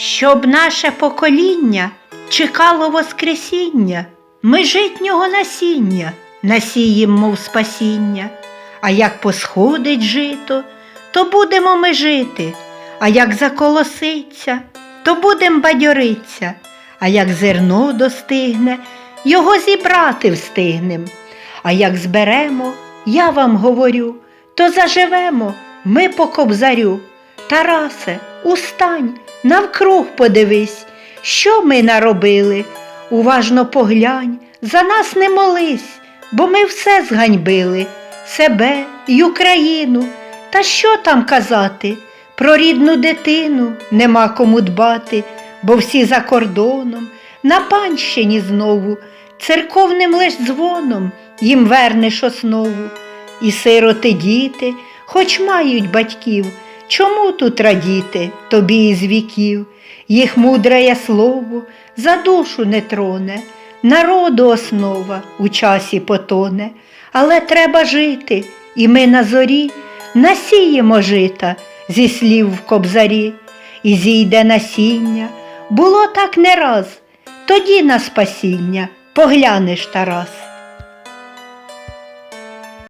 Щоб наше покоління чекало Воскресіння, ми житнього насіння насієм, мов спасіння. А як посходить жито, то будемо ми жити, а як заколоситься, то будем бадьориться, а як зерно достигне, його зібрати встигнем. А як зберемо, я вам говорю, то заживемо ми по кобзарю. Тарасе, устань, навкруг подивись, що ми наробили. Уважно поглянь, за нас не молись, бо ми все зганьбили, себе й Україну. Та що там казати? Про рідну дитину нема кому дбати, бо всі за кордоном, на панщині знову, церковним лиш дзвоном їм вернеш основу. І сироти діти, хоч мають батьків, чому тут радіти тобі із віків? Їх мудреє слово за душу не троне, народу основа у часі потоне, але треба жити, і ми на зорі насіємо жита зі слів в кобзарі, і зійде насіння. Було так не раз, тоді на спасіння поглянеш Тарас.